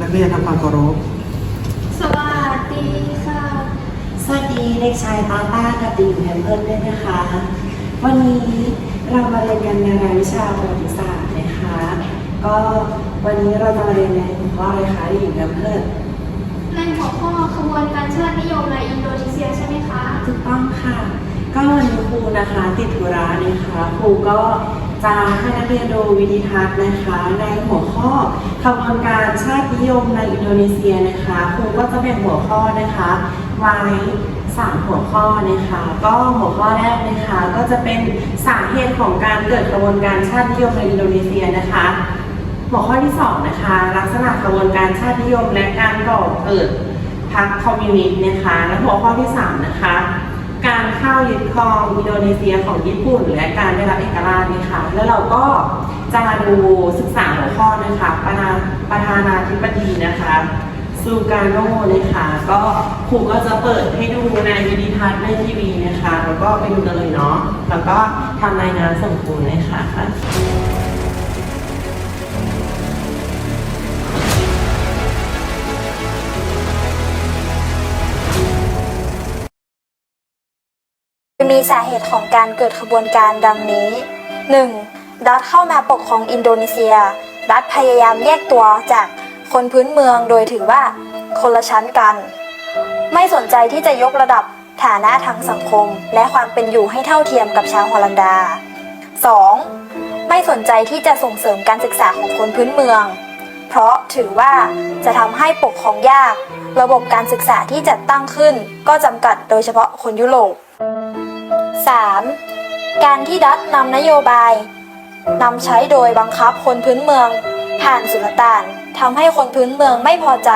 นักเรียนทำความเคารพ สวัสดีค่ะ สวัสดีเด็กชายตาต้ากับติวแฮมเพิร์ด้วยนะคะ วันนี้เรามาเรียนกันในรายวิชาประวัติศาสตร์นะคะ ก็วันนี้เราจะมาเรียนในหัวข้ออะไรคะหญิงแฮมเพิร์ในหัวข้อขบวนการชาตินิยมในอินโดนีเซียใช่ไหมคะ ถูกต้องค่ะ ก็วันนี้ครูนะคะ ติดธุระนะคะ ครูก็ จะให้นักเรียนดูวิดีทัศน์นะคะ ในหัวข้อขบวนการชาตินิยมในอินโดนีเซียนะคะครูก็จะแบ่งหัวข้อนะคะไว้สามหัวข้อนะคะ ก็หัวข้อแรกนะคะก็จะเป็นสาเหตุของการเกิดกระบวนการชาตินิยมในอินโดนีเซียนะคะ หัวข้อที่สองนะคะลักษณะกระบวนการชาตินิยมและการก่อเกิดพรรคคอมมิวนิสต์นะคะ และหัวข้อที่สามนะคะ การเข้ายึดครองอินโดนีเซียของญี่ปุ่น และการได้รับเอกราชนะคะแล้วเราก็จะมาดูศึกษาหัวข้อนะคะประธานประธานาธิบดีนะคะซูการโนนะคะก็ครูก็จะเปิดให้ดูในวิดีทัศน์ในทีวีนะคะ แล้วก็ไปดูกันเลยเนาะแล้วก็ทำรายงานส่งครูนะคะ มีสาเหตุของการเกิดขบวนการดังนี้ 1. รัฐเข้ามาปกครองอินโดนีเซีย รัฐพยายามแยกตัวจากคนพื้นเมืองโดยถือว่าคนละชั้นกัน ไม่สนใจที่จะยกระดับฐานะทางสังคม และความเป็นอยู่ให้เท่าเทียมกับชาวฮอลันดา 2. ไม่สนใจที่จะส่งเสริมการศึกษาของคนพื้นเมือง เพราะถือว่าจะทำให้ปกครองยาก ระบบการศึกษาที่จัดตั้งขึ้น ก็จำกัดโดยเฉพาะคนยุโรป 3. การที่รัฐนำนโยบายนำใช้โดยบังคับคนพื้นเมือง ผ่านสุลต่านทำให้คนพื้นเมืองไม่พอใจ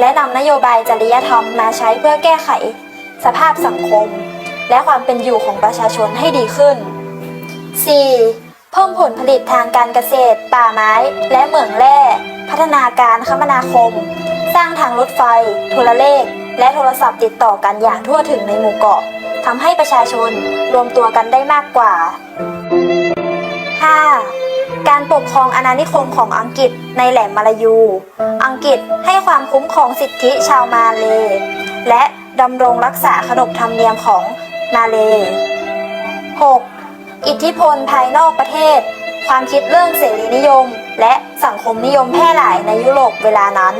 และนำนโยบายจริยธรรมมาใช้เพื่อแก้ไข สภาพสังคม และความเป็นอยู่ของประชาชนให้ดีขึ้น 4. เพิ่มผลผลิตทางการเกษตร ป่าไม้ และเหมืองแร่ พัฒนาการคมนาคม สร้างทางรถไฟ โทรเลข และโทรศัพท์ติดต่อกันอย่างทั่วถึงในหมู่เกาะ ทำให้ประชาชนรวมตัวกันได้มากกว่า 5. การปกครองอาณานิคมของอังกฤษในแหลมมาลายู อังกฤษให้ความคุ้มครองสิทธิชาวมาเล และดำรงรักษาขนบธรรมเนียมของมาเล 6. อิทธิพลภายนอกประเทศ ความคิดเรื่องเสรีนิยม และสังคมนิยมแพร่หลายในยุโรปเวลานั้น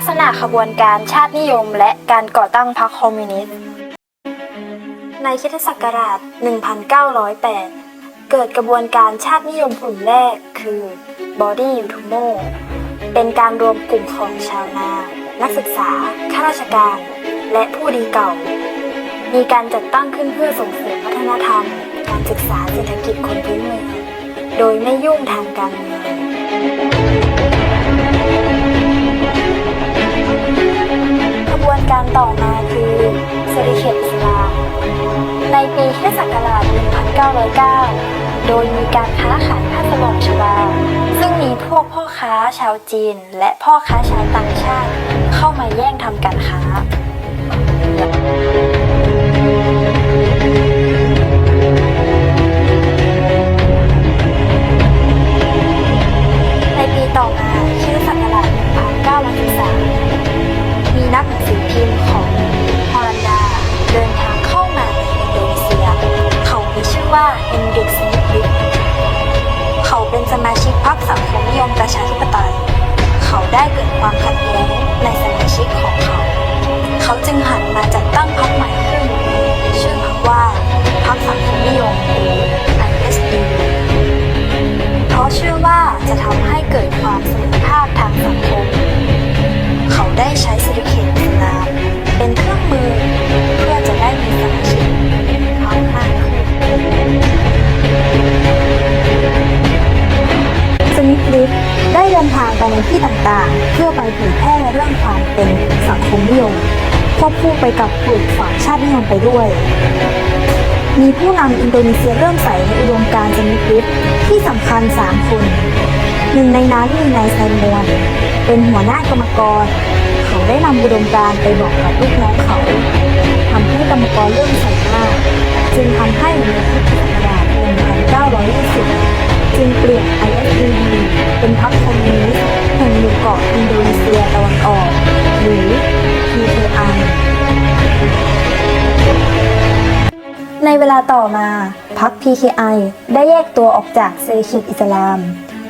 ลักษณะขบวนการชาตินิยมและการก่อตั้งพรรคคอมมิวนิสต์ ในคริสตศักราช 1908 เกิดกระบวนการชาตินิยมกลุ่มแรกคือ Body u t u m o เป็นการรวมกลุ่มของชาวนา นักศึกษา ข้าราชการ และผู้ดีเก่า มีการจัดตั้งขึ้นเพื่อส่งเสริมวัฒนธรรม การศึกษาเศรษฐกิจคนพื้นเมือง โดยไม่ยุ่งทางการเมือง โดยมีการค้าขายผ้าสลงชวา ซึ่งมีพวกพ่อค้าชาวจีน และพ่อค้าชาวต่างชาติ เข้ามาแย่งทำการค้า คงคมนิยมประชาธิปไตย เขาได้เกิดความขัดแย้งในสมาชิกของเขา เขาจึงหันมาจัดตั้งพรรคใหม่ขึ้น ชื่อพรรคว่าพรรคสังคมนิยมหรือ ISU เพราะเชื่อว่าจะทำให้เกิดความเสมอภาคทางสังคม เขาได้ใช้สิริ ปกับปลูกฝังชาตินิยมไปด้วย มีผู้นำอินโดนีเซียเริ่มใส่ในอุดมการณ์สมิธลิฟที่สำคัญ 3 คน หนึ่งในนั้นมีนายไซมวนเป็นหัวหน้ากรรมกร เขาได้นำอุดมการณ์ไปบอกกับลูกน้องเขาทำให้กรรมกรเริ่มใส่หน้าจจึงทำให้ในพุทธศักราช1920 จึงเปลี่ยน ISID เป็นพรรคคอมมิวนิสต์แห่งหมู่เกาะอินโดนีเซียตะวันออก หรือ PKI ในเวลาต่อมาพรรค PKI ได้แยกตัวออกจากเซคิดอิสลาม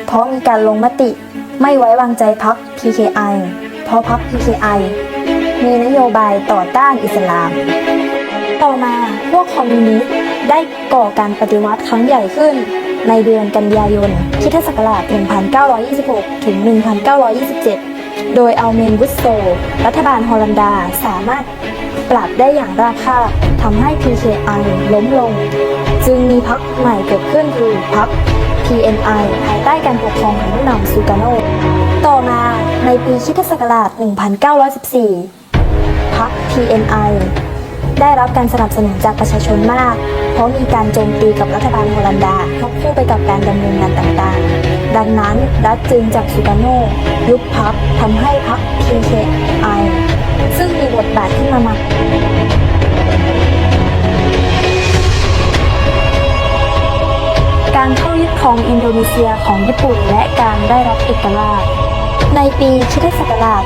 เพราะมีการลงมติไม่ไว้วางใจพรรค PKI เพราะพรรค PKI มีนโยบายต่อต้านอิสลาม ต่อมาพวกคอมมิวนิสต์ได้ก่อการปฏิวัติครั้งใหญ่ขึ้น ในเดือนกันยายนคริสตศักราช 1926 ถึง 1927 โดยเอัลเมนวุสโซ รัฐบาลฮอลันดาสามารถ ปรับได้อย่างราบคาบทำให้ PKI ล้มลง จึงมีพรรคใหม่เกิดขึ้นคือพรรค PNI ภายใต้การปกครองของผู้นำซูการโนต่อมาในปีคิศักราช 1914 พรรค PNI ได้รับการสนับสนุนจากประชาชนมาก เพราะมีการโจมตีกับรัฐบาลโฮลันดาควบคู่ไปกับการดำเนินงานต่างๆ ดังนั้นรัฐจึงจากซูกาโนยุบพรรคทำให้พรรค PKI ซียของญี่ปุ่นและการได้รับเอกราช ในปีคริสตศักราช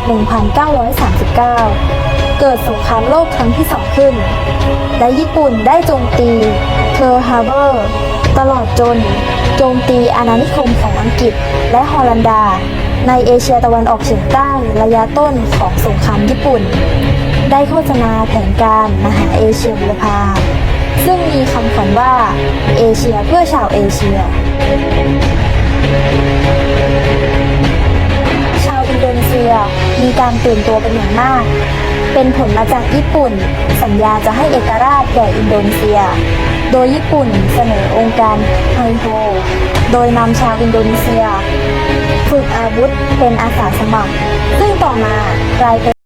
1939 เกิดสงครามโลกครั้งที่สองขึ้น และญี่ปุ่นได้โจมตีเ e อร์ฮาร์เบอร์ตลอดจน โจมตีอาณานิคมของอังกฤษและฮอลันดา ในเอเชียตะวันออกเฉียงใต้ระยะต้นของสงครามญี่ปุ่น ได้โฆษณาแผนการมหาเอเชียบุรพาซึ่งมีคำขวัญว่า เอเชียเพื่อชาวเอเชีย ชาวอินโดนีเซียมีการตื่นตัวเป็นอย่างมาก เป็นผลมาจากญี่ปุ่น สัญญาจะให้เอกราชแก่อินโดนีเซีย โดยญี่ปุ่นเสนอองค์การไฮโฮโดยนำชาวอินโดนีเซีย ฝึกอาวุธเป็นอาสาสมัคร ซึ่งต่อมากลายเป็น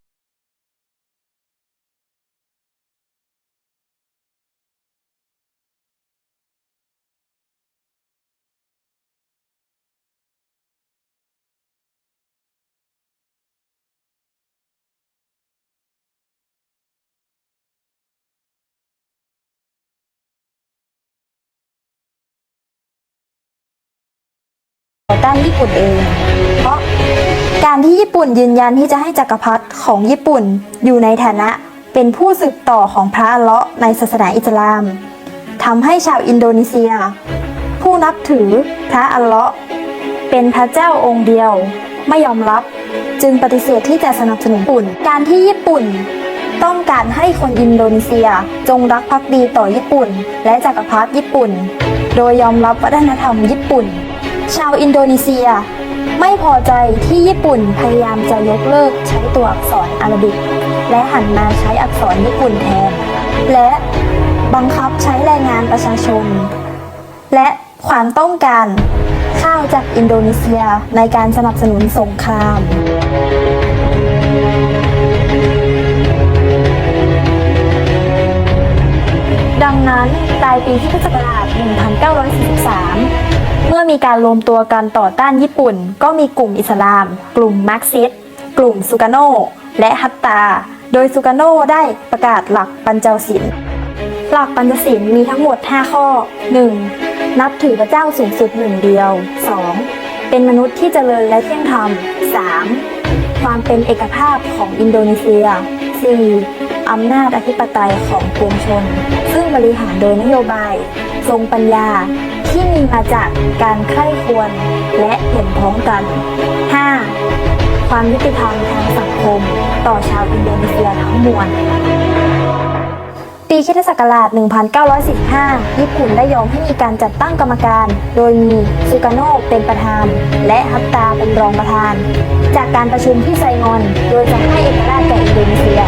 ต่อต้านญี่ปุ่นเอง เพราะการที่ญี่ปุ่นยืนยันที่จะให้จักรพรรดิของญี่ปุ่นอยู่ในฐานะเป็นผู้สืบต่อของพระอัลเลาะห์ในศาสนาอิสลามทำให้ชาวอินโดนีเซีย ผู้นับถือพระอัลเลาะห์เป็นพระเจ้าองค์เดียว ไม่ยอมรับจึงปฏิเสธที่จะสนับสนุนญี่ปุ่น การที่ญี่ปุ่นต้องการให้คนอินโดนีเซียจงรักภักดีต่อญี่ปุ่น และจักรพรรดิญี่ปุ่น โดยยอมรับวัฒนธรรมญี่ปุ่น ชาวอินโดนีเซีย ไม่พอใจที่ญี่ปุ่นพยายามจะยกเลิกใช้ตัวอักษรอารบิก และหันมาใช้อักษรญี่ปุ่นแทน และบังคับใช้แรงงานประชาชน และความต้องการข้าวจากอินโดนีเซียในการสนับสนุนสงครามดังนั้นปลายปีที่พุทธศักราช1943 เมื่อมีการรวมตัวกันต่อต้านญี่ปุ่น ก็มีกลุ่มอิสลาม กลุ่มมาร์กซิสต์กลุ่มซูกาโนและฮัตตา โดยซูกาโนได้ประกาศหลักปัญจศีลหลักปัญจศีลมีทั้งหมด 5 ข้อ 1. นับถือพระเจ้าสูงสุดหนึ่งเดียว 2. เป็นมนุษย์ที่เจริญและเที่ยงธรรม 3. ความเป็นเอกภาพของอินโดนีเซีย 4. อำนาจอธิปไตยของปวงชน ซึ่งบริหารโดยนโยบาย ทรงปัญญา ที่มีมาจากการใคร่ควรและเห็นพ้องกัน 5. ความยุติธรรมทางสังคม ต่อชาวอินโดนีเซียทั้งมวลปีคริสตศักราช1915ญี่ปุ่นได้ยอมให้มีการจัดตั้งกรรมการ โดยมีซูกาโนะเป็นประธาน และฮัตตาเป็นรองประธาน จากการประชุมที่ไซงอน โดยจะให้เอกราชแก่อินโดนีเซีย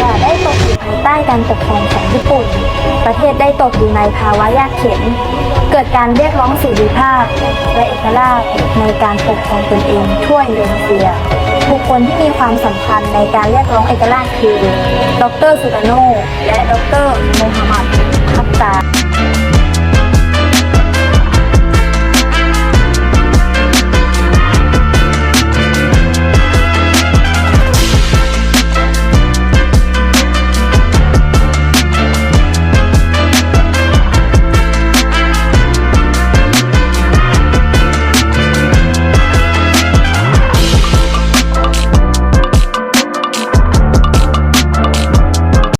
นโดนียได้ตกอยู่ภายใต้การปกครองของญี่ปุ่น ประเทศได้ตกอยู่ในภาวะยากเข็นเกิดการเรียกร้องสิทธิภาพ และเอกราชในการปกครองตนเองทั่วอินโดนีเซีย บุคคลที่มีความสำคัญในการเรียกร้องเอกราชคือ ดรสุกาโนและ ดรโมฮัมหมัดฮัตตา